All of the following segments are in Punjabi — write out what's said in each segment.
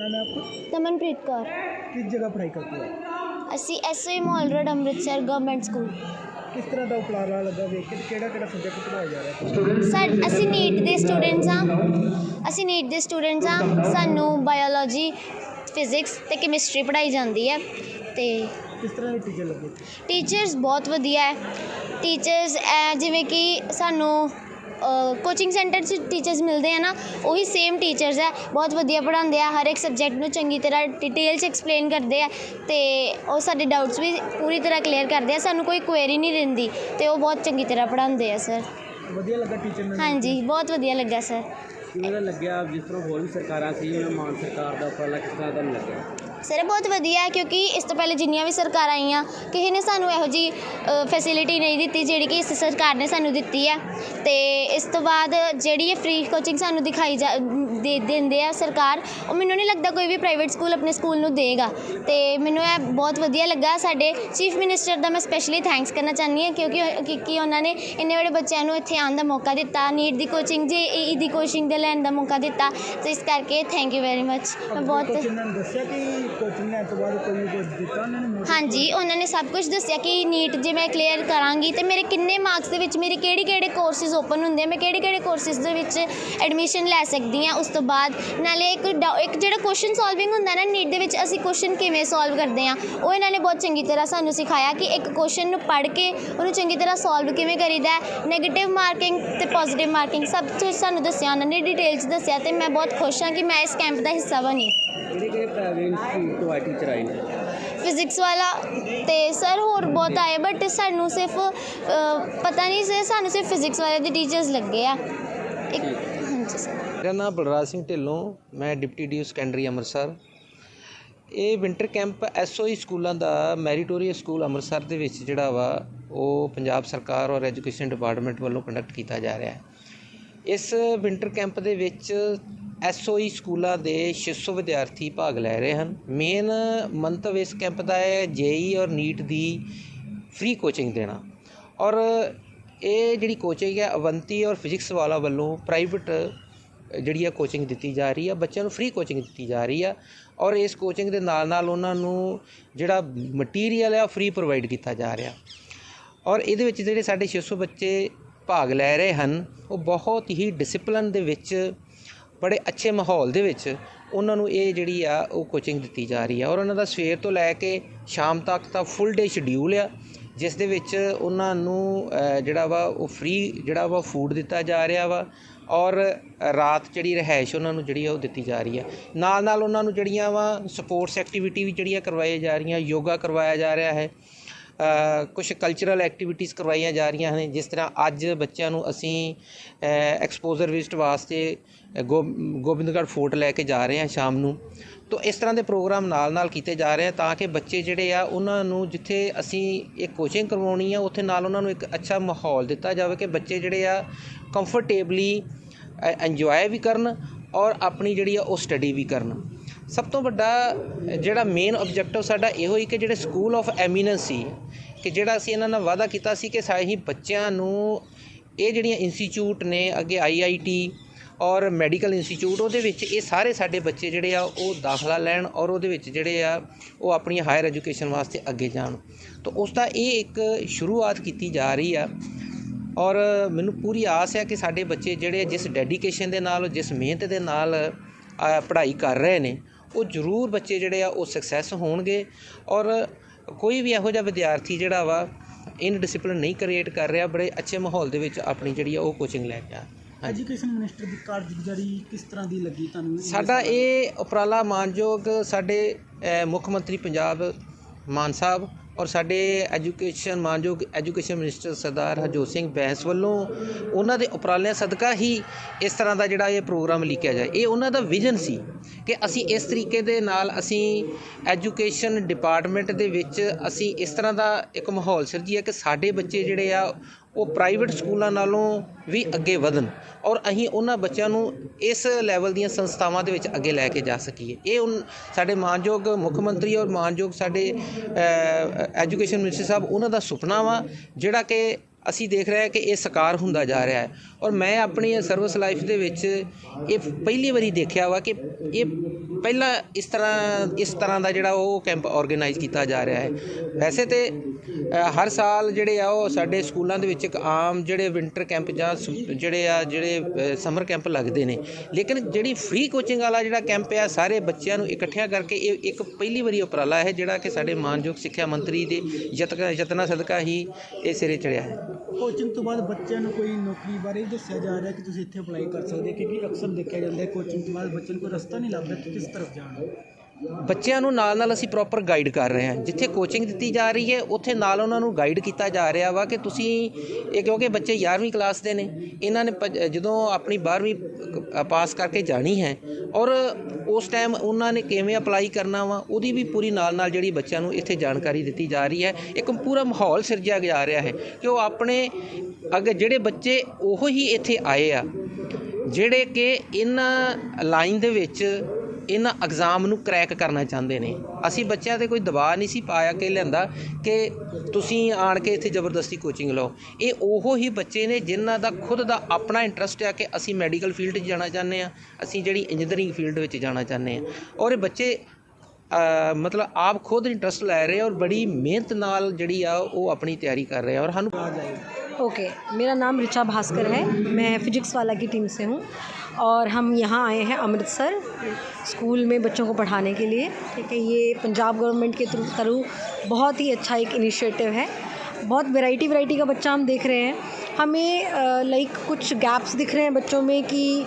नाम है आपका ਦਮਨਪ੍ਰੀਤ ਕੌਰ किस जगह पढ़ाई करते हो ਅਸੀਂ SA mall road Amritsar government school किस तरह का उपलारा लगा ਵੇਖ ਕੇ ਕਿਹੜਾ ਕਿਹੜਾ ਸਬਜੈਕਟ ਪੜਾਇਆ ਜਾ ਰਿਹਾ ਸਰ ਅਸੀਂ ਨੀਟ ਦੇ ਸਟੂਡੈਂਟਸ ਹਾਂ ਅਸੀਂ ਨੀਟ ਦੇ ਸਟੂਡੈਂਟਸ ਹਾਂ ਸਾਨੂੰ ਬਾਇਓਲੋਜੀ ਫਿਜ਼ਿਕਸ ਤੇ ਕੈਮਿਸਟਰੀ ਪੜ੍ਹਾਈ ਜਾਂਦੀ ਹੈ ਤੇ ਕਿਸ ਤਰ੍ਹਾਂ ਦੇ ਟੀਚਰ ਲੱਗੇ ਟੀਚਰਸ ਬਹੁਤ ਵਧੀਆ ਹੈ ਟੀਚਰਸ ਜਿਵੇਂ ਕਿ ਸਾਨੂੰ ਕੋਚਿੰਗ ਸੈਂਟਰ 'ਚ ਟੀਚਰਸ ਮਿਲਦੇ ਆ ਨਾ ਉਹੀ ਸੇਮ ਟੀਚਰਸ ਹੈ ਬਹੁਤ ਵਧੀਆ ਪੜ੍ਹਾਉਂਦੇ ਆ ਹਰ ਇੱਕ ਸਬਜੈਕਟ ਨੂੰ ਚੰਗੀ ਤਰ੍ਹਾਂ ਡਿਟੇਲ 'ਚ ਐਕਸਪਲੇਨ ਕਰਦੇ ਆ ਤੇ ਉਹ ਸਾਡੇ ਡਾਊਟਸ ਵੀ ਪੂਰੀ ਤਰ੍ਹਾਂ ਕਲੀਅਰ ਕਰਦੇ ਆ ਸਾਨੂੰ ਕੋਈ ਕੁਐਰੀ ਨਹੀਂ ਰਹਿੰਦੀ ਤੇ ਉਹ ਬਹੁਤ ਚੰਗੀ ਤਰ੍ਹਾਂ ਪੜ੍ਹਾਉਂਦੇ ਆ ਸਰ ਵਧੀਆ ਲੱਗਾ ਟੀਚਰ ਨਾਲ ਹਾਂਜੀ ਬਹੁਤ ਵਧੀਆ ਲੱਗਾ ਸਰ ਕਿਵੇਂ ਦਾ ਲੱਗਿਆ? ਜਿਸ ਤਰ੍ਹਾਂ ਹੋਰ ਵੀ ਸਰਕਾਰਾਂ ਸੀ ਜਿਵੇਂ ਮਾਨ ਸਰਕਾਰ ਦਾ ਉਪਰਾਲਾ ਕਿਸ ਤਰ੍ਹਾਂ ਤੁਹਾਨੂੰ ਲੱਗਿਆ? ਸਰ ਬਹੁਤ ਵਧੀਆ ਹੈ ਕਿਉਂਕਿ ਇਸ ਤੋਂ ਪਹਿਲੇ ਜਿੰਨੀਆਂ ਵੀ ਸਰਕਾਰਾਂ ਆਈਆਂ, ਕਿਸੇ ਨੇ ਸਾਨੂੰ ਇਹੋ ਜਿਹੀ ਫੈਸਿਲਿਟੀ ਨਹੀਂ ਦਿੱਤੀ ਜਿਹੜੀ ਕਿ ਇਸ ਸਰਕਾਰ ਨੇ ਸਾਨੂੰ ਦਿੱਤੀ ਹੈ। ਅਤੇ ਇਸ ਤੋਂ ਬਾਅਦ ਜਿਹੜੀ ਇਹ ਫ੍ਰੀ ਕੋਚਿੰਗ ਸਾਨੂੰ ਦਿਖਾਈ ਜਾ ਦੇ ਦਿੰਦੇ ਆ ਸਰਕਾਰ ਉਹ ਮੈਨੂੰ ਨਹੀਂ ਲੱਗਦਾ ਕੋਈ ਵੀ ਪ੍ਰਾਈਵੇਟ ਸਕੂਲ ਆਪਣੇ ਸਕੂਲ ਨੂੰ ਦੇਗਾ ਤੇ ਮੈਨੂੰ ਇਹ ਬਹੁਤ ਵਧੀਆ ਲੱਗਾ ਸਾਡੇ ਚੀਫ ਮਿਨਿਸਟਰ ਦਾ ਮੈਂ ਸਪੈਸ਼ਲੀ ਥੈਂਕਸ ਕਰਨਾ ਚਾਹੁੰਦੀ ਹਾਂ ਕਿਉਂਕਿ ਕਿਉਂਕਿ ਉਹਨਾਂ ਨੇ ਇੰਨੇ ਬੜੇ ਬੱਚਿਆਂ ਨੂੰ ਇੱਥੇ ਆਉਣ ਦਾ ਮੌਕਾ ਦਿੱਤਾ ਨੀਟ ਦੀ ਕੋਚਿੰਗ ਜੇ ਈ ਦੀ ਕੋਚਿੰਗ ਦੇ ਲੈਣ ਦਾ ਮੌਕਾ ਦਿੱਤਾ ਤੇ ਇਸ ਕਰਕੇ ਥੈਂਕ ਯੂ ਵੈਰੀ ਮੱਚ ਮੈਂ ਬਹੁਤ ਕੋਚਿੰਗ ਨੇ ਦੱਸਿਆ ਕਿ ਕੋਚਿੰਗ ਲੈਣ ਤੋਂ ਬਾਅਦ ਕੋਈ ਕੁਝ ਦਿੱਤਾ ਉਹਨਾਂ ਨੇ notice? ਹਾਂਜੀ ਉਹਨਾਂ ਨੇ ਸਭ ਕੁਝ ਦੱਸਿਆ ਕਿ ਨੀਟ ਜੇ ਮੈਂ ਕਲੀਅਰ ਕਰਾਂਗੀ ਤੇ ਮੇਰੇ ਕਿੰਨੇ ਮਾਰਕਸ ਦੇ ਵਿੱਚ ਮੇਰੇ ਕਿਹੜੇ ਕਿਹੜੇ ਕੋਰਸਿਸ ਓਪਨ ਹੁੰਦੇ ਆ ਮੈਂ ਕਿਹੜੇ ਕਿਹੜੇ ਕੋਰਸਿਸ ਦੇ ਵਿੱਚ ਐਡਮਿਸ਼ਨ ਲੈ ਸਕਦੀ ਹਾਂ ਉਸ ਤੋਂ ਬਾਅਦ ਨਾਲੇ ਇੱਕ ਡਾਊ- ਇੱਕ ਜਿਹੜਾ ਕੁਐਸਚਨ ਸੋਲਵਿੰਗ ਹੁੰਦਾ ਨਾ ਨੀਟ ਦੇ ਵਿੱਚ ਅਸੀਂ ਕੁਐਸਚਨ ਕਿਵੇਂ ਸੋਲਵ ਕਰਦੇ ਆ ਉਹ ਇਹਨਾਂ ਨੇ ਬਹੁਤ ਚੰਗੀ ਤਰ੍ਹਾਂ ਸਾਨੂੰ ਸਿਖਾਇਆ ਕਿ ਇੱਕ ਕੁਐਸਚਨ ਨੂੰ ਪੜ੍ਹ ਕੇ ਉਹਨੂੰ ਚੰਗੀ ਤਰ੍ਹਾਂ ਸੋਲਵ ਕਿਵੇਂ ਕਰੀਦਾ ਨੈਗੇਟਿਵ ਮਾਰਕਿੰਗ ਤੇ ਪੋਜ਼ਿਟਿਵ ਮਾਰਕਿੰਗ ਸਭ ਕੁਝ ਸਾਨੂੰ ਦੱਸਿਆ ਉਹਨਾਂ ਨੇ ਡਿਟੇਲ 'ਚ ਦੱਸਿਆ ਤੇ ਮੈਂ ਬਹੁਤ ਖੁਸ਼ ਹਾਂ ਕਿ ਮੈਂ ਇਸ ਕੈਂਪ ਦਾ ਹਿੱਸਾ ਬਣੀ। ਕਿਹੜੇ ਕਿਹੜੇ ਪ੍ਰਾਈਵੇਟ ਇੰਸਟੀਚਿਊਟ ਤੋਂ ਆਏ ਟੀਚਰ ਆਏ ਨੇ ਫਿਜ਼ਿਕਸ ਵਾਲਾ ਤੇ ਸਰ ਹੋਰ ਬਹੁਤ ਆਏ ਬਟ ਸਾਨੂੰ ਸਿਰਫ ਪਤਾ ਨਹੀਂ ਸੀ ਸਾਨੂੰ ਸਿਰਫ ਫਿਜ਼ਿਕਸ ਵਾਲੇ ਦੇ ਟੀਚਰਸ ਲੱਗੇ ਆ। ਸਰ ਮੇਰਾ ਨਾਮ ਬਲਰਾਜ ਸਿੰਘ ਢਿੱਲੋਂ, ਮੈਂ ਡਿਪਟੀ ਡੀ ਸੈਕੰਡਰੀ ਅੰਮ੍ਰਿਤਸਰ। ਇਹ ਵਿੰਟਰ ਕੈਂਪ ਐਸਓਈ ਸਕੂਲਾਂ ਦਾ ਮੈਰੀਟੋਰੀਅਸ ਸਕੂਲ ਅੰਮ੍ਰਿਤਸਰ ਦੇ ਵਿੱਚ ਜਿਹੜਾ ਵਾ, ਉਹ ਪੰਜਾਬ ਸਰਕਾਰ ਔਰ ਐਜੂਕੇਸ਼ਨ ਡਿਪਾਰਟਮੈਂਟ ਵੱਲੋਂ ਕੰਡਕਟ ਕੀਤਾ ਜਾ ਰਿਹਾ ਹੈ। ਇਸ ਵਿੰਟਰ ਕੈਂਪ ਦੇ ਵਿੱਚ ਐਸਓਈ ਸਕੂਲਾਂ ਦੇ 600 ਵਿਦਿਆਰਥੀ ਭਾਗ ਲੈ ਰਹੇ ਹਨ। ਮੇਨ ਮੰਤਵ ਇਸ ਕੈਂਪ ਦਾ ਹੈ ਜੇਈ ਔਰ ਨੀਟ ਦੀ ਫ੍ਰੀ ਕੋਚਿੰਗ ਦੇਣਾ। ਔਰ ਇਹ ਜਿਹੜੀ ਕੋਚਿੰਗ ਹੈ, ਅਵੰਤੀ ਔਰ ਫਿਜ਼ਿਕਸ ਵਾਲਾ ਵੱਲੋਂ ਪ੍ਰਾਈਵੇਟ ਜਿਹੜੀ ਆ ਕੋਚਿੰਗ ਦਿੱਤੀ ਜਾ ਰਹੀ ਆ, ਬੱਚਿਆਂ ਨੂੰ ਫ੍ਰੀ ਕੋਚਿੰਗ ਦਿੱਤੀ ਜਾ ਰਹੀ ਆ ਔਰ ਇਸ ਕੋਚਿੰਗ ਦੇ ਨਾਲ ਨਾਲ ਉਹਨਾਂ ਨੂੰ ਜਿਹੜਾ ਮਟੀਰੀਅਲ ਹੈ ਉਹ ਫ੍ਰੀ ਪ੍ਰੋਵਾਈਡ ਕੀਤਾ ਜਾ ਰਿਹਾ। ਔਰ ਇਹਦੇ ਵਿੱਚ ਜਿਹੜੇ ਸਾਡੇ 600 ਬੱਚੇ ਭਾਗ ਲੈ ਰਹੇ ਹਨ, ਉਹ ਬਹੁਤ ਹੀ ਡਿਸਪਲਿਨ ਦੇ ਵਿੱਚ, ਬੜੇ ਅੱਛੇ ਮਾਹੌਲ ਦੇ ਵਿੱਚ ਉਹਨਾਂ ਨੂੰ ਇਹ ਜਿਹੜੀ ਆ ਉਹ ਕੋਚਿੰਗ ਦਿੱਤੀ ਜਾ ਰਹੀ ਆ। ਔਰ ਉਹਨਾਂ ਦਾ ਸਵੇਰ ਤੋਂ ਲੈ ਕੇ ਸ਼ਾਮ ਤੱਕ ਦਾ ਫੁੱਲ ਡੇ ਸ਼ਡਿਊਲ ਆ, ਜਿਸ ਦੇ ਵਿੱਚ ਉਹਨਾਂ ਨੂੰ ਜਿਹੜਾ ਵਾ ਉਹ ਫ੍ਰੀ ਜਿਹੜਾ ਵਾ ਫੂਡ ਦਿੱਤਾ ਜਾ ਰਿਹਾ ਵਾ ਔਰ ਰਾਤ ਜਿਹੜੀ ਰਹਿائش ਉਹਨਾਂ ਨੂੰ ਜਿਹੜੀ ਆ ਉਹ ਦਿੱਤੀ ਜਾ ਰਹੀ ਆ। ਨਾਲ ਨਾਲ ਉਹਨਾਂ ਨੂੰ ਜਿਹੜੀਆਂ ਵਾ ਸਪੋਰਟਸ ਐਕਟੀਵਿਟੀ ਵੀ ਜਿਹੜੀਆਂ ਆ ਕਰਵਾਈ ਜਾ ਰਹੀਆਂ, ਯੋਗਾ ਕਰਵਾਇਆ ਜਾ ਰਿਹਾ ਹੈ। ਕੁਝ ਕਲਚਰਲ ਐਕਟੀਵਿਟੀਜ਼ ਕਰਵਾਈਆਂ ਜਾ ਰਹੀਆਂ ਹਨ, ਜਿਸ ਤਰ੍ਹਾਂ ਅੱਜ ਬੱਚਿਆਂ ਨੂੰ ਅਸੀਂ ਐਕਸਪੋਜ਼ਰ ਵਿਜ਼ਿਟ ਵਾਸਤੇ ਗੋ, ਗੋਬਿੰਦਗੜ੍ਹ ਫੋਰਟ ਲੈ ਕੇ ਜਾ ਰਹੇ ਹਾਂ ਸ਼ਾਮ ਨੂੰ। ਤੋ ਇਸ ਤਰ੍ਹਾਂ ਦੇ ਪ੍ਰੋਗਰਾਮ ਨਾਲ ਨਾਲ ਕੀਤੇ ਜਾ ਰਹੇ ਆ, ਤਾਂ ਕਿ ਬੱਚੇ ਜਿਹੜੇ ਆ, ਉਹਨਾਂ ਨੂੰ ਜਿੱਥੇ ਅਸੀਂ ਇਹ ਕੋਚਿੰਗ ਕਰਵਾਉਣੀ ਆ, ਉੱਥੇ ਨਾਲ ਉਹਨਾਂ ਨੂੰ ਇੱਕ ਅੱਛਾ ਮਾਹੌਲ ਦਿੱਤਾ ਜਾਵੇ ਕਿ ਬੱਚੇ ਜਿਹੜੇ ਆ ਕੰਫਰਟੇਬਲੀ ਇੰਜੋਏ ਵੀ ਕਰਨ ਔਰ ਆਪਣੀ ਜਿਹੜੀ ਆ, ਉਹ ਸਟੱਡੀ ਵੀ ਕਰਨ। ਸਭ ਤੋਂ ਵੱਡਾ ਜਿਹੜਾ ਮੇਨ ਆਬਜੈਕਟਿਵ ਸਾਡਾ ਇਹੋ ਹੀ ਕਿ ਜਿਹੜੇ ਸਕੂਲ ਆਫ ਐਮੀਨੈਂਸ ਸੀ, ਕਿ ਜਿਹੜਾ ਅਸੀਂ ਇਹਨਾਂ ਨਾਲ ਵਾਅਦਾ ਕੀਤਾ ਸੀ ਕਿ ਸਾਰੇ ਹੀ ਬੱਚਿਆਂ ਨੂੰ ਇਹ ਜਿਹੜੀਆਂ ਇੰਸਟੀਚਿਊਟ ਨੇ ਅੱਗੇ ਆਈਆਈਟੀ ਔਰ ਮੈਡੀਕਲ ਇੰਸਟੀਚਿਊਟ ਉਹਦੇ ਵਿੱਚ ਇਹ ਸਾਰੇ ਸਾਡੇ ਬੱਚੇ ਜਿਹੜੇ ਆ ਉਹ ਦਾਖਲਾ ਲੈਣ ਔਰ ਉਹਦੇ ਵਿੱਚ ਜਿਹੜੇ ਆ ਉਹ ਆਪਣੀ ਹਾਇਰ ਐਜੂਕੇਸ਼ਨ ਵਾਸਤੇ ਅੱਗੇ ਜਾਣ। ਤਾਂ ਉਸ ਦਾ ਇਹ ਇੱਕ ਸ਼ੁਰੂਆਤ ਕੀਤੀ ਜਾ ਰਹੀ ਆ ਔਰ ਮੈਨੂੰ ਪੂਰੀ ਆਸ ਹੈ ਕਿ ਸਾਡੇ ਬੱਚੇ ਜਿਹੜੇ ਜਿਸ ਡੈਡੀਕੇਸ਼ਨ ਦੇ ਨਾਲ, ਜਿਸ ਮਿਹਨਤ ਦੇ ਨਾਲ ਪੜ੍ਹਾਈ ਕਰ ਰਹੇ ਨੇ ਉਹ ਜ਼ਰੂਰ ਬੱਚੇ ਜਿਹੜੇ ਆ ਉਹ ਸਕਸੈਸ ਹੋਣਗੇ ਔਰ ਕੋਈ ਵੀ ਇਹੋ ਜਿਹਾ ਵਿਦਿਆਰਥੀ ਜਿਹੜਾ ਵਾ ਇਨ ਡਿਸਪਲਿਨ ਨਹੀਂ ਕ੍ਰੀਏਟ ਕਰ ਰਿਹਾ ਬੜੇ ਅੱਛੇ ਮਾਹੌਲ ਦੇ ਵਿੱਚ ਆਪਣੀ ਜਿਹੜੀ ਆ ਉਹ ਕੋਚਿੰਗ ਲੈ ਕੇ ਆ ਐਜੂਕੇਸ਼ਨ ਮਿਨਿਸਟਰ ਦੀ ਕਾਰਜਗੁਜ਼ਾਰੀ ਕਿਸ ਤਰ੍ਹਾਂ ਦੀ ਲੱਗੀ ਤੁਹਾਨੂੰ? ਸਾਡਾ ਇਹ ਉਪਰਾਲਾ ਮਾਨਯੋਗ ਸਾਡੇ ਮੁੱਖ ਮੰਤਰੀ ਪੰਜਾਬ ਮਾਨ ਸਾਹਿਬ ਔਰ ਸਾਡੇ ਐਜੂਕੇਸ਼ਨ ਮਾਨਯੋਗ ਐਜੂਕੇਸ਼ਨ ਮਿਨਿਸਟਰ ਸਰਦਾਰ ਹਰਜੋਤ ਸਿੰਘ ਬੈਂਸ ਵੱਲੋਂ ਉਹਨਾਂ ਦੇ ਉਪਰਾਲਿਆਂ ਸਦਕਾ ਹੀ ਇਸ ਤਰ੍ਹਾਂ ਦਾ ਜਿਹੜਾ ਇਹ ਪ੍ਰੋਗਰਾਮ ਲਿਖਿਆ ਜਾਏ। ਇਹ ਉਹਨਾਂ ਦਾ ਵਿਜ਼ਨ ਸੀ ਕਿ ਅਸੀਂ ਇਸ ਤਰੀਕੇ ਦੇ ਨਾਲ ਅਸੀਂ ਐਜੂਕੇਸ਼ਨ ਡਿਪਾਰਟਮੈਂਟ ਦੇ ਵਿੱਚ ਅਸੀਂ ਇਸ ਤਰ੍ਹਾਂ ਦਾ ਇੱਕ ਮਾਹੌਲ ਸਿਰਜੀਏ ਕਿ ਸਾਡੇ ਬੱਚੇ ਜਿਹੜੇ ਆ ਉਹ ਪ੍ਰਾਈਵੇਟ ਸਕੂਲਾਂ ਨਾਲੋਂ ਵੀ ਅੱਗੇ ਵਧਣ ਔਰ ਅਸੀਂ ਉਹਨਾਂ ਬੱਚਿਆਂ ਨੂੰ ਇਸ ਲੈਵਲ ਦੀਆਂ ਸੰਸਥਾਵਾਂ ਦੇ ਵਿੱਚ ਅੱਗੇ ਲੈ ਕੇ ਜਾ ਸਕੀਏ। ਇਹ ਉਨ- ਸਾਡੇ ਮਾਨਯੋਗ ਮੁੱਖ ਮੰਤਰੀ ਔਰ ਮਾਨਯੋਗ ਸਾਡੇ ਐਜੂਕੇਸ਼ਨ ਮਿਨਿਸਟਰ ਸਾਹਿਬ, ਉਹਨਾਂ ਦਾ ਸੁਪਨਾ ਵਾ ਜਿਹੜਾ ਕਿ ਅਸੀਂ ਦੇਖ ਰਹੇ ਹਾਂ ਕਿ ਇਹ ਸਾਕਾਰ ਹੁੰਦਾ ਜਾ ਰਿਹਾ ਹੈ। ਔਰ ਮੈਂ ਆਪਣੀ ਸਰਵਿਸ ਲਾਈਫ ਦੇ ਵਿੱਚ ਇਹ ਪਹਿਲੀ ਵਾਰੀ ਦੇਖਿਆ ਵਾ ਕਿ ਇਹ ਪਹਿਲਾਂ ਇਸ ਤਰ੍ਹਾਂ ਇਸ ਤਰ੍ਹਾਂ ਦਾ ਜਿਹੜਾ ਉਹ ਕੈਂਪ ਆਰਗੇਨਾਈਜ਼ ਕੀਤਾ ਜਾ ਰਿਹਾ ਹੈ। ਵੈਸੇ ਤੇ ਹਰ ਸਾਲ ਜਿਹੜੇ ਆ ਉਹ ਸਾਡੇ ਸਕੂਲਾਂ ਦੇ ਵਿੱਚ ਇੱਕ ਆਮ ਜਿਹੜੇ ਵਿੰਟਰ ਕੈਂਪ ਜਾਂ ਜਿਹੜੇ ਆ, ਜਿਹੜੇ ਸਮਰ ਕੈਂਪ ਲੱਗਦੇ ਨੇ। ਲੇਕਿਨ ਜਿਹੜੀ ਫ੍ਰੀ ਕੋਚਿੰਗ ਵਾਲਾ ਜਿਹੜਾ ਕੈਂਪ ਆ, ਸਾਰੇ ਬੱਚਿਆਂ ਨੂੰ ਇਕੱਠਿਆਂ ਕਰਕੇ ਇਹ ਇੱਕ ਪਹਿਲੀ ਵਾਰੀ ਉਪਰਾਲਾ ਹੈ, ਜਿਹੜਾ ਕਿ ਸਾਡੇ ਮਾਨਯੋਗ ਸਿੱਖਿਆ ਮੰਤਰੀ ਦੇ ਯਤਨ, ਯਤਨਾਂ ਸਦਕਾ ਹੀ ਇਹ ਸਿਰੇ ਚੜਿਆ ਹੈ। ਕੋਚਿੰਗ ਤੋਂ ਬਾਅਦ ਬੱਚਿਆਂ ਨੂੰ ਕੋਈ ਨੌਕਰੀ ਬਾਰੇ ਦੱਸਿਆ ਜਾ ਰਿਹਾ ਕਿ ਤੁਸੀਂ ਇੱਥੇ ਅਪਲਾਈ ਕਰ ਸਕਦੇ ਹੋ? ਕਿਉਂਕਿ ਅਕਸਰ ਦੇਖਿਆ ਜਾਂਦਾ ਕੋਚਿੰਗ ਤੋਂ ਬਾਅਦ ਬੱਚੇ ਨੂੰ ਕੋਈ ਰਸਤਾ ਨਹੀਂ ਲੱਭਦਾ ਕਿ ਕਿਸ ਤਰਫ ਜਾਣਾ। ਬੱਚਿਆਂ ਨੂੰ ਨਾਲ ਨਾਲ ਅਸੀਂ ਪ੍ਰੋਪਰ ਗਾਈਡ ਕਰ ਰਹੇ ਹਾਂ। ਜਿੱਥੇ ਕੋਚਿੰਗ ਦਿੱਤੀ ਜਾ ਰਹੀ ਹੈ, ਉੱਥੇ ਨਾਲ ਉਹਨਾਂ ਨੂੰ ਗਾਈਡ ਕੀਤਾ ਜਾ ਰਿਹਾ ਵਾ ਕਿ ਤੁਸੀਂ ਇਹ ਕਿਉਂਕਿ ਬੱਚੇ 11ਵੀਂ ਕਲਾਸ ਦੇ ਨੇ, ਇਹਨਾਂ ਨੇ ਪ- ਜਦੋਂ ਆਪਣੀ 12ਵੀਂ ਪਾਸ ਕਰਕੇ ਜਾਣੀ ਹੈ ਔਰ ਉਸ ਟਾਈਮ ਉਹਨਾਂ ਨੇ ਕਿਵੇਂ ਅਪਲਾਈ ਕਰਨਾ ਵਾ, ਉਹਦੀ ਵੀ ਪੂਰੀ ਨਾਲ ਨਾਲ ਜਿਹੜੀ ਬੱਚਿਆਂ ਨੂੰ ਇੱਥੇ ਜਾਣਕਾਰੀ ਦਿੱਤੀ ਜਾ ਰਹੀ ਹੈ। ਇੱਕ ਪੂਰਾ ਮਾਹੌਲ ਸਿਰਜਿਆ ਜਾ ਰਿਹਾ ਹੈ ਕਿ ਉਹ ਆਪਣੇ ਅੱਗੇ ਜਿਹੜੇ ਬੱਚੇ ਉਹ ਹੀ ਇੱਥੇ ਆਏ ਆ, ਜਿਹੜੇ ਕਿ ਇਹਨਾਂ ਲਾਈਨ ਦੇ ਵਿੱਚ ਇਹਨਾਂ ਐਗਜ਼ਾਮ ਨੂੰ ਕਰੈਕ ਕਰਨਾ ਚਾਹੁੰਦੇ ਨੇ ਅਸੀਂ ਬੱਚਿਆਂ ਤੇ ਕੋਈ ਦਬਾਅ ਨਹੀਂ ਸੀ ਪਾਇਆ ਕਿ ਲਿਆਂਦਾ ਕਿ ਤੁਸੀਂ ਆਣ ਕੇ ਇੱਥੇ ਜ਼ਬਰਦਸਤੀ ਕੋਚਿੰਗ ਲਓ ਇਹ ਉਹੋ ਹੀ ਬੱਚੇ ਨੇ ਜਿਨ੍ਹਾਂ ਦਾ ਖੁਦ ਦਾ ਆਪਣਾ ਇੰਟਰਸਟ ਹੈ ਕਿ ਅਸੀਂ ਮੈਡੀਕਲ ਫੀਲਡ 'ਚ ਜਾਣਾ ਚਾਹੁੰਦੇ ਆ ਅਸੀਂ ਜਿਹੜੀ ਇੰਜੀਨੀਅਰਿੰਗ ਫੀਲਡ ਵਿੱਚ ਜਾਣਾ ਚਾਹੁੰਦੇ ਆ ਔਰ ਇਹ ਬੱਚੇ ਅ, ਮਤਲਬ ਆਪ ਖੁਦ ਇੰਟਰਸਟ ਲੈ ਰਹੇ ਆ ਔਰ ਬੜੀ ਮਿਹਨਤ ਨਾਲ ਜਿਹੜੀ ਆ ਉਹ ਆਪਣੀ ਤਿਆਰੀ ਕਰ ਰਹੇ ਆ ਔਰ ਸਾਨੂੰ ओके मेरा नाम ऋचा भास्कर है मैं फिजिक्स वाला की टीम से हूँ और हम यहाँ आए हैं अमृतसर स्कूल में बच्चों को पढ़ाने के लिए। ठीक है, ये पंजाब गवर्नमेंट के थ्रू थ्रू बहुत ही अच्छा एक इनिशिएटिव है। बहुत वैरायटी वैरायटी का बच्चा हम देख रहे हैं। हमें लाइक कुछ गैप्स दिख रहे हैं बच्चों में कि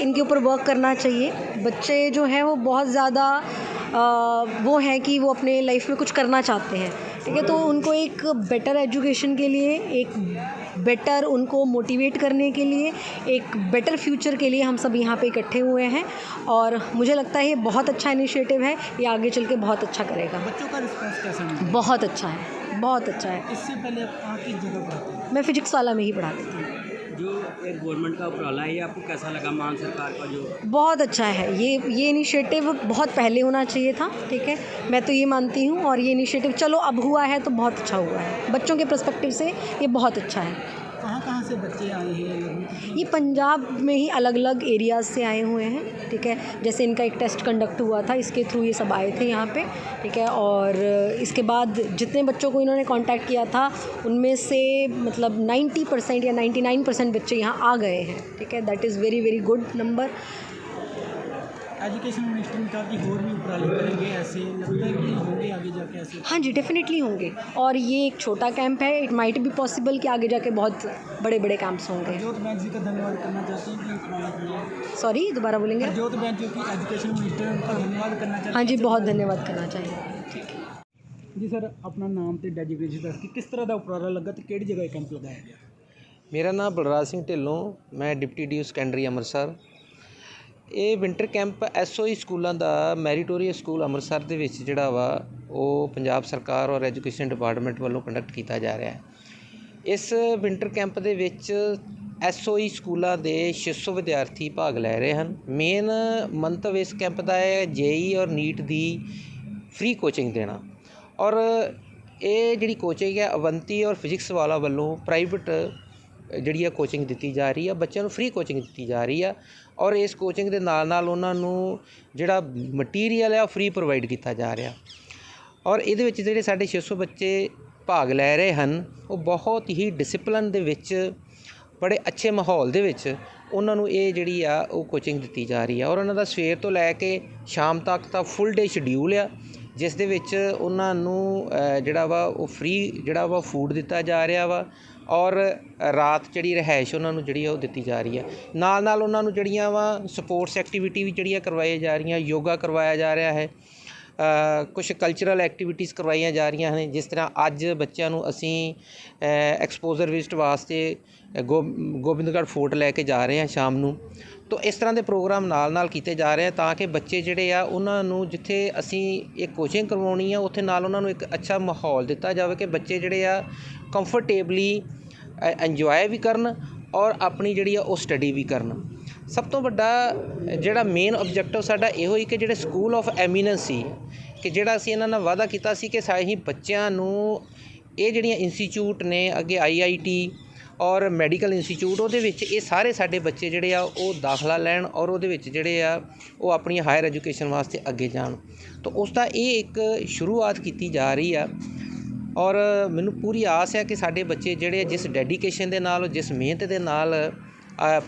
इनके ऊपर वर्क करना चाहिए। बच्चे जो हैं वो बहुत ज़्यादा वो हैं कि वो अपने लाइफ में कुछ करना चाहते हैं। ठीक है तो उनको एक बेटर एजुकेशन के लिए, एक बेटर उनको मोटिवेट करने के लिए एक बेटर फ्यूचर के लिए हम सब यहाँ पे इकट्ठे हुए हैं और मुझे लगता है ये बहुत अच्छा इनिशिएटिव है ये आगे चल के बहुत अच्छा करेगा। बच्चों का रिस्पॉन्स कैसा है? बहुत अच्छा है बहुत अच्छा है। इससे पहले आप किस जगह पढ़ाते हैं? मैं फिजिक्स वाला में ही पढ़ाती थी। जो एक गवर्नमेंट का उपराला है, ये आपको कैसा लगा मान सरकार का जो? बहुत अच्छा है। ये ये इनिशिएटिव बहुत पहले होना चाहिए था, ठीक है? मैं तो ये मानती हूँ और ये इनिशिएटिव चलो अब हुआ है तो बहुत अच्छा हुआ है। बच्चों के प्रस्पेक्टिव से ये बहुत अच्छा है। कहाँ कहाँ से बच्चे आए हैं ये पंजाब में ही अलग अलग एरियाज़ से आए हुए हैं, ठीक है? जैसे इनका एक टेस्ट कंडक्ट हुआ था, इसके थ्रू ये सब आए थे यहाँ पे, ठीक है? और इसके बाद जितने बच्चों को इन्होंने कांटेक्ट किया था, उनमें से मतलब 90 परसेंट या 99 परसेंट बच्चे यहाँ आ गए हैं, ठीक है? That is very very good number education minister ने कहा कि और भी उपराले करेंगे ऐसे लगता है कि होंगे आगे जाके ऐसे। हाँ जी डेफिनेटली होंगे। और ये एक छोटा कैंप है इट माइट बी पॉसिबल कि आगे जाके बहुत बड़े बड़े कैंप्स होंगे। ज्योत बैंक जी का धन्यवाद करना चाहते हैं सॉरी दोबारा बोलेंगे? ज्योत बैंक जो कि एजुकेशन मिनिस्टर उनका धन्यवाद करना चाहिए हाँ। जी बहुत धन्यवाद करना चाहिए जी सर अपना नाम तो डेजिग्रेशन दस कि किस तरह का उपराला लगा तो कि जगह कैंप लगाया गया? मेरा नाम बलराज सिंह ढिलों मैं डिप्टी डी सेकेंडरी अमृतसर। ਇਹ ਵਿੰਟਰ ਕੈਂਪ ਐਸਓਈ ਸਕੂਲਾਂ ਦਾ ਮੈਰੀਟੋਰੀਅਸ ਸਕੂਲ ਅੰਮ੍ਰਿਤਸਰ ਦੇ ਵਿੱਚ ਜਿਹੜਾ ਵਾ, ਉਹ ਪੰਜਾਬ ਸਰਕਾਰ ਔਰ ਐਜੂਕੇਸ਼ਨ ਡਿਪਾਰਟਮੈਂਟ ਵੱਲੋਂ ਕੰਡਕਟ ਕੀਤਾ ਜਾ ਰਿਹਾ ਹੈ। ਇਸ ਵਿੰਟਰ ਕੈਂਪ ਦੇ ਵਿੱਚ ਐਸਓਈ ਸਕੂਲਾਂ ਦੇ 600 ਵਿਦਿਆਰਥੀ ਭਾਗ ਲੈ ਰਹੇ ਹਨ। ਮੇਨ ਮੰਤਵ ਇਸ ਕੈਂਪ ਦਾ ਹੈ ਜੇਈ ਔਰ ਨੀਟ ਦੀ ਫ੍ਰੀ ਕੋਚਿੰਗ ਦੇਣਾ। ਔਰ ਇਹ ਜਿਹੜੀ ਕੋਚਿੰਗ ਹੈ, ਅਵੰਤੀ ਔਰ ਫਿਜ਼ਿਕਸ ਵਾਲਾ ਵੱਲੋਂ ਪ੍ਰਾਈਵੇਟ ਜਿਹੜੀ ਆ ਕੋਚਿੰਗ ਦਿੱਤੀ ਜਾ ਰਹੀ ਆ ਬੱਚਿਆਂ ਨੂੰ ਫ੍ਰੀ ਕੋਚਿੰਗ ਦਿੱਤੀ ਜਾ ਰਹੀ ਆ ਔਰ ਇਸ ਕੋਚਿੰਗ ਦੇ ਨਾਲ ਨਾਲ ਉਹਨਾਂ ਨੂੰ ਜਿਹੜਾ ਮਟੀਰੀਅਲ ਹੈ ਉਹ ਫਰੀ ਪ੍ਰੋਵਾਈਡ ਕੀਤਾ ਜਾ ਰਿਹਾ। ਔਰ ਇਹਦੇ ਵਿੱਚ ਜਿਹੜੇ ਸਾਡੇ 600 ਬੱਚੇ ਭਾਗ ਲੈ ਰਹੇ ਹਨ, ਉਹ ਬਹੁਤ ਹੀ ਡਿਸਪਲਨ ਦੇ ਵਿੱਚ, ਬੜੇ ਅੱਛੇ ਮਾਹੌਲ ਦੇ ਵਿੱਚ ਉਹਨਾਂ ਨੂੰ ਇਹ ਜਿਹੜੀ ਆ ਉਹ ਕੋਚਿੰਗ ਦਿੱਤੀ ਜਾ ਰਹੀ ਆ। ਔਰ ਉਹਨਾਂ ਦਾ ਸਵੇਰ ਤੋਂ ਲੈ ਕੇ ਸ਼ਾਮ ਤੱਕ ਤਾਂ ਫੁੱਲ ਡੇ ਸ਼ਡਿਊਲ ਆ। ਜਿਸ ਦੇ ਵਿੱਚ ਉਹਨਾਂ ਨੂੰ ਜਿਹੜਾ ਵਾ, ਉਹ ਫਰੀ ਜਿਹੜਾ ਵਾ ਫੂਡ ਦਿੱਤਾ ਜਾ ਰਿਹਾ ਵਾ ਔਰ ਰਾਤ ਜਿਹੜੀ ਰਿਹਾਇਸ਼ ਉਹਨਾਂ ਨੂੰ ਜਿਹੜੀ ਆ ਉਹ ਦਿੱਤੀ ਜਾ ਰਹੀ ਆ। ਨਾਲ ਨਾਲ ਉਹਨਾਂ ਨੂੰ ਜਿਹੜੀਆਂ ਵਾ ਸਪੋਰਟਸ ਐਕਟੀਵਿਟੀ ਵੀ ਜਿਹੜੀਆਂ ਕਰਵਾਈਆਂ ਜਾ ਰਹੀਆਂ, ਯੋਗਾ ਕਰਵਾਇਆ ਜਾ ਰਿਹਾ ਹੈ। ਕੁਛ ਕਲਚਰਲ ਐਕਟੀਵਿਟੀਜ਼ ਕਰਵਾਈਆਂ ਜਾ ਰਹੀਆਂ ਹਨ, ਜਿਸ ਤਰ੍ਹਾਂ ਅੱਜ ਬੱਚਿਆਂ ਨੂੰ ਅਸੀਂ ਐਕਸਪੋਜ਼ਰ ਵਿਜ਼ਿਟ ਵਾਸਤੇ ਗੋ, ਗੋਬਿੰਦਗੜ੍ਹ ਫੋਰਟ ਲੈ ਕੇ ਜਾ ਰਹੇ ਹਾਂ ਸ਼ਾਮ ਨੂੰ। ਤੋ ਇਸ ਤਰ੍ਹਾਂ ਦੇ ਪ੍ਰੋਗਰਾਮ ਨਾਲ ਨਾਲ ਕੀਤੇ ਜਾ ਰਹੇ ਆ ਤਾਂ ਕਿ ਬੱਚੇ ਜਿਹੜੇ ਆ, ਉਹਨਾਂ ਨੂੰ ਜਿੱਥੇ ਅਸੀਂ ਇਹ ਕੋਚਿੰਗ ਕਰਵਾਉਣੀ ਆ, ਉੱਥੇ ਨਾਲ ਉਹਨਾਂ ਨੂੰ ਇੱਕ ਅੱਛਾ ਮਾਹੌਲ ਦਿੱਤਾ ਜਾਵੇ ਕਿ ਬੱਚੇ ਜਿਹੜੇ ਆ ਕੰਫਰਟੇਬਲੀ ਇੰਜੋਏ ਵੀ ਕਰਨ ਔਰ ਆਪਣੀ ਜਿਹੜੀ ਆ ਉਹ ਸਟੱਡੀ ਵੀ ਕਰਨ। ਸਭ ਤੋਂ ਵੱਡਾ ਜਿਹੜਾ ਮੇਨ ਆਬਜੈਕਟਿਵ ਸਾਡਾ ਇਹੋ ਹੀ ਕਿ ਜਿਹੜੇ ਸਕੂਲ ਆਫ ਐਮੀਨੈਂਸ ਸੀ, ਕਿ ਜਿਹੜਾ ਅਸੀਂ ਇਹਨਾਂ ਨਾਲ ਵਾਅਦਾ ਕੀਤਾ ਸੀ ਕਿ ਸਾਹੀ ਬੱਚਿਆਂ ਨੂੰ ਇਹ ਜਿਹੜੀਆਂ ਇੰਸਟੀਚਿਊਟ ਨੇ ਅੱਗੇ ਆਈਆਈਟੀ ਔਰ ਮੈਡੀਕਲ ਇੰਸਟੀਚਿਊਟ ਉਹਦੇ ਵਿੱਚ ਇਹ ਸਾਰੇ ਸਾਡੇ ਬੱਚੇ ਜਿਹੜੇ ਆ ਉਹ ਦਾਖਲਾ ਲੈਣ ਔਰ ਉਹਦੇ ਵਿੱਚ ਜਿਹੜੇ ਆ ਉਹ ਆਪਣੀ ਹਾਇਰ ਐਜੂਕੇਸ਼ਨ ਵਾਸਤੇ ਅੱਗੇ ਜਾਣ। ਤਾਂ ਉਸ ਦਾ ਇਹ ਇੱਕ ਸ਼ੁਰੂਆਤ ਕੀਤੀ ਜਾ ਰਹੀ ਆ ਔਰ ਮੈਨੂੰ ਪੂਰੀ ਆਸ ਹੈ ਕਿ ਸਾਡੇ ਬੱਚੇ ਜਿਹੜੇ ਜਿਸ ਡੈਡੀਕੇਸ਼ਨ ਦੇ ਨਾਲ, ਜਿਸ ਮਿਹਨਤ ਦੇ ਨਾਲ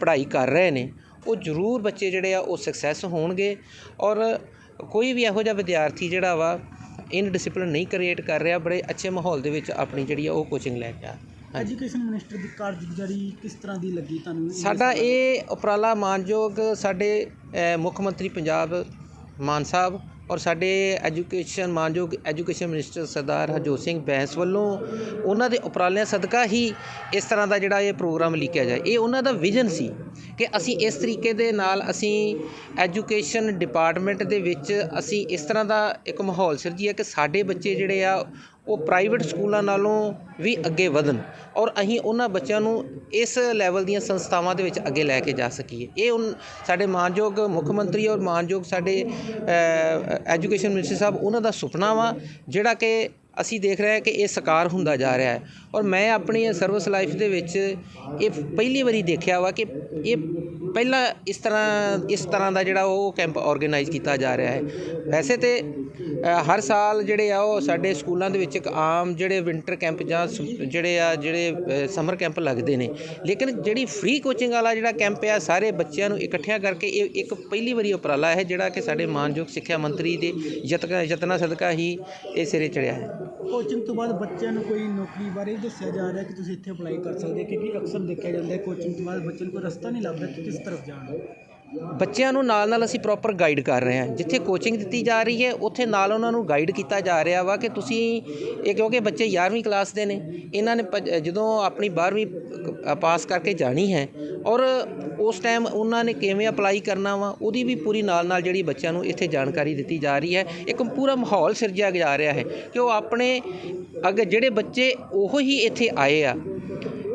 ਪੜ੍ਹਾਈ ਕਰ ਰਹੇ ਨੇ ਉਹ ਜ਼ਰੂਰ ਬੱਚੇ ਜਿਹੜੇ ਆ ਉਹ ਸਕਸੈਸ ਹੋਣਗੇ ਔਰ ਕੋਈ ਵੀ ਇਹੋ ਜਿਹਾ ਵਿਦਿਆਰਥੀ ਜਿਹੜਾ ਵਾ ਇਨ ਡਿਸਪਲਿਨ ਨਹੀਂ ਕ੍ਰੀਏਟ ਕਰ ਰਿਹਾ ਬੜੇ ਅੱਛੇ ਮਾਹੌਲ ਦੇ ਵਿੱਚ ਆਪਣੀ ਜਿਹੜੀ ਆ ਉਹ ਕੋਚਿੰਗ ਲੈ ਕੇ ਆ। ਐਜੂਕੇਸ਼ਨ ਮਿਨਿਸਟਰ ਦੀ ਕਾਰਜਗੁਜ਼ਾਰੀ ਕਿਸ ਤਰ੍ਹਾਂ ਦੀ ਲੱਗੀ ਤੁਹਾਨੂੰ? ਸਾਡਾ ਇਹ ਉਪਰਾਲਾ ਮਾਨਯੋਗ ਸਾਡੇ ਮੁੱਖ ਮੰਤਰੀ ਪੰਜਾਬ ਮਾਨ ਸਾਹਿਬ ਔਰ ਸਾਡੇ ਐਜੂਕੇਸ਼ਨ ਮਾਨਯੋਗ ਐਜੂਕੇਸ਼ਨ ਮਿਨਿਸਟਰ ਸਰਦਾਰ ਹਰਜੋਤ ਸਿੰਘ ਬੈਂਸ ਵੱਲੋਂ ਉਹਨਾਂ ਦੇ ਉਪਰਾਲਿਆਂ ਸਦਕਾ ਹੀ ਇਸ ਤਰ੍ਹਾਂ ਦਾ ਜਿਹੜਾ ਇਹ ਪ੍ਰੋਗਰਾਮ ਲਿਖਿਆ ਜਾਏ। ਇਹ ਉਹਨਾਂ ਦਾ ਵਿਜ਼ਨ ਸੀ ਕਿ ਅਸੀਂ ਇਸ ਤਰੀਕੇ ਦੇ ਨਾਲ ਅਸੀਂ ਐਜੂਕੇਸ਼ਨ ਡਿਪਾਰਟਮੈਂਟ ਦੇ ਵਿੱਚ ਅਸੀਂ ਇਸ ਤਰ੍ਹਾਂ ਦਾ ਇੱਕ ਮਾਹੌਲ ਸਿਰਜੀਏ ਕਿ ਸਾਡੇ ਬੱਚੇ ਜਿਹੜੇ ਆ ਉਹ ਪ੍ਰਾਈਵੇਟ ਸਕੂਲਾਂ ਨਾਲੋਂ ਵੀ ਅੱਗੇ ਵਧਣ ਔਰ ਅਸੀਂ ਉਹਨਾਂ ਬੱਚਿਆਂ ਨੂੰ ਇਸ ਲੈਵਲ ਦੀਆਂ ਸੰਸਥਾਵਾਂ ਦੇ ਵਿੱਚ ਅੱਗੇ ਲੈ ਕੇ ਜਾ ਸਕੀਏ। ਇਹ ਉਨ, ਸਾਡੇ ਮਾਨਯੋਗ ਮੁੱਖ ਮੰਤਰੀ ਔਰ ਮਾਨਯੋਗ ਸਾਡੇ ਐਜੂਕੇਸ਼ਨ ਮਿਨਿਸਟਰ ਸਾਹਿਬ ਉਹਨਾਂ ਦਾ ਸੁਪਨਾ ਵਾ, ਜਿਹੜਾ ਕਿ ਅਸੀਂ ਦੇਖ ਰਹੇ ਹਾਂ ਕਿ ਇਹ ਸਾਕਾਰ ਹੁੰਦਾ ਜਾ ਰਿਹਾ ਹੈ। ਔਰ ਮੈਂ ਆਪਣੀ ਸਰਵਿਸ ਲਾਈਫ ਦੇ ਵਿੱਚ ਇਹ ਪਹਿਲੀ ਵਾਰੀ ਦੇਖਿਆ ਵਾ ਕਿ ਇਹ ਪਹਿਲਾਂ ਇਸ ਤਰ੍ਹਾਂ ਇਸ ਤਰ੍ਹਾਂ ਦਾ ਜਿਹੜਾ ਉਹ ਕੈਂਪ ਆਰਗੇਨਾਈਜ਼ ਕੀਤਾ ਜਾ ਰਿਹਾ ਹੈ। ਵੈਸੇ ਤੇ ਹਰ ਸਾਲ ਜਿਹੜੇ ਆ ਉਹ ਸਾਡੇ ਸਕੂਲਾਂ ਦੇ ਵਿੱਚ ਇੱਕ ਆਮ ਜਿਹੜੇ ਵਿੰਟਰ ਕੈਂਪ ਜਾਂ ਜਿਹੜੇ ਆ, ਜਿਹੜੇ ਸਮਰ ਕੈਂਪ ਲੱਗਦੇ ਨੇ। ਲੇਕਿਨ ਜਿਹੜੀ ਫ੍ਰੀ ਕੋਚਿੰਗ ਵਾਲਾ ਜਿਹੜਾ ਕੈਂਪ ਆ, ਸਾਰੇ ਬੱਚਿਆਂ ਨੂੰ ਇਕੱਠਿਆਂ ਕਰਕੇ ਇਹ ਇੱਕ ਪਹਿਲੀ ਵਾਰੀ ਉਪਰਾਲਾ ਹੈ, ਜਿਹੜਾ ਕਿ ਸਾਡੇ ਮਾਨਯੋਗ ਸਿੱਖਿਆ ਮੰਤਰੀ ਦੇ ਯਤਨ, ਯਤਨਾਂ ਸਦਕਾ ਹੀ ਇਹ ਸਿਰੇ ਚੜਿਆ ਹੈ। ਕੋਚਿੰਗ ਤੋਂ ਬਾਅਦ ਬੱਚਿਆਂ ਨੂੰ ਕੋਈ ਨੌਕਰੀ ਬਾਰੇ ਦੱਸਿਆ ਜਾ ਰਿਹਾ ਕਿ ਤੁਸੀਂ ਇੱਥੇ ਅਪਲਾਈ ਕਰ ਸਕਦੇ ਕਿਉਂਕਿ ਅਕਸਰ ਦੇਖਿਆ ਜਾਂਦਾ ਹੈ ਕੋਚਿੰਗ ਤੋਂ ਬਾਅਦ ਬੱਚੇ ਨੂੰ ਕੋਈ ਰਸਤਾ ਨਹੀਂ ਲੱਭਦਾ ਕਿ ਕਿਸ ਤਰਫ ਜਾਣ। ਬੱਚਿਆਂ ਨੂੰ ਨਾਲ ਨਾਲ ਅਸੀਂ ਪ੍ਰੋਪਰ ਗਾਈਡ ਕਰ ਰਹੇ ਹਾਂ। ਜਿੱਥੇ ਕੋਚਿੰਗ ਦਿੱਤੀ ਜਾ ਰਹੀ ਹੈ, ਉੱਥੇ ਨਾਲ ਉਹਨਾਂ ਨੂੰ ਗਾਈਡ ਕੀਤਾ ਜਾ ਰਿਹਾ ਵਾ ਕਿ ਤੁਸੀਂ ਇਹ ਕਿਉਂਕਿ ਬੱਚੇ 11ਵੀਂ ਕਲਾਸ ਦੇ ਨੇ, ਇਹਨਾਂ ਨੇ ਪ- ਜਦੋਂ ਆਪਣੀ 12ਵੀਂ ਪਾਸ ਕਰਕੇ ਜਾਣੀ ਹੈ ਔਰ ਉਸ ਟਾਈਮ ਉਹਨਾਂ ਨੇ ਕਿਵੇਂ ਅਪਲਾਈ ਕਰਨਾ ਵਾ, ਉਹਦੀ ਵੀ ਪੂਰੀ ਨਾਲ ਨਾਲ ਜਿਹੜੀ ਬੱਚਿਆਂ ਨੂੰ ਇੱਥੇ ਜਾਣਕਾਰੀ ਦਿੱਤੀ ਜਾ ਰਹੀ ਹੈ। ਇੱਕ ਪੂਰਾ ਮਾਹੌਲ ਸਿਰਜਿਆ ਜਾ ਰਿਹਾ ਹੈ ਕਿ ਉਹ ਆਪਣੇ ਅੱਗੇ, ਜਿਹੜੇ ਬੱਚੇ ਉਹ ਹੀ ਇੱਥੇ ਆਏ ਆ,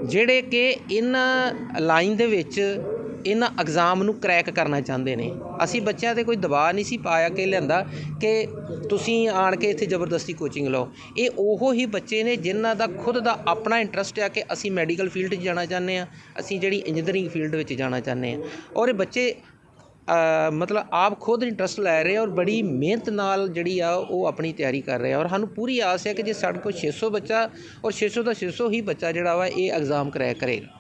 ਜਿਹੜੇ ਕਿ ਇਹਨਾਂ ਲਾਈਨ ਦੇ ਵਿੱਚ ਇਹਨਾਂ ਐਗਜ਼ਾਮ ਨੂੰ ਕਰੈਕ ਕਰਨਾ ਚਾਹੁੰਦੇ ਨੇ। ਅਸੀਂ ਬੱਚਿਆਂ ਤੇ ਕੋਈ ਦਬਾਅ ਨਹੀਂ ਸੀ ਪਾਇਆ ਕਿ ਲਿਆਂਦਾ ਕਿ ਤੁਸੀਂ ਆਣ ਕੇ ਇੱਥੇ ਜ਼ਬਰਦਸਤੀ ਕੋਚਿੰਗ ਲਓ। ਇਹ ਉਹੋ ਹੀ ਬੱਚੇ ਨੇ ਜਿਨ੍ਹਾਂ ਦਾ ਖੁਦ ਦਾ ਆਪਣਾ ਇੰਟਰਸਟ ਆ ਕਿ ਅਸੀਂ ਮੈਡੀਕਲ ਫੀਲਡ 'ਚ ਜਾਣਾ ਚਾਹੁੰਦੇ ਆ ਅਸੀਂ ਜਿਹੜੀ ਇੰਜੀਨੀਅਰਿੰਗ ਫੀਲਡ ਵਿੱਚ ਜਾਣਾ ਚਾਹੁੰਦੇ ਆ ਔਰ ਇਹ ਬੱਚੇ ਮਤਲਬ ਆਪ ਖੁਦ ਇੰਟਰਸਟ ਲੈ ਰਹੇ ਆ ਔਰ ਬੜੀ ਮਿਹਨਤ ਨਾਲ ਜਿਹੜੀ ਆ ਉਹ ਆਪਣੀ ਤਿਆਰੀ ਕਰ ਰਹੇ ਆ। ਔਰ ਸਾਨੂੰ ਪੂਰੀ ਆਸ ਹੈ ਕਿ ਜੇ ਸਾਡੇ ਕੋਲ 600 ਬੱਚਾ ਔਰ 600 ਦਾ 600 ਹੀ ਬੱਚਾ ਜਿਹੜਾ ਵਾ, ਇਹ ਐਗਜ਼ਾਮ ਕਰੈਕ ਕਰੇਗਾ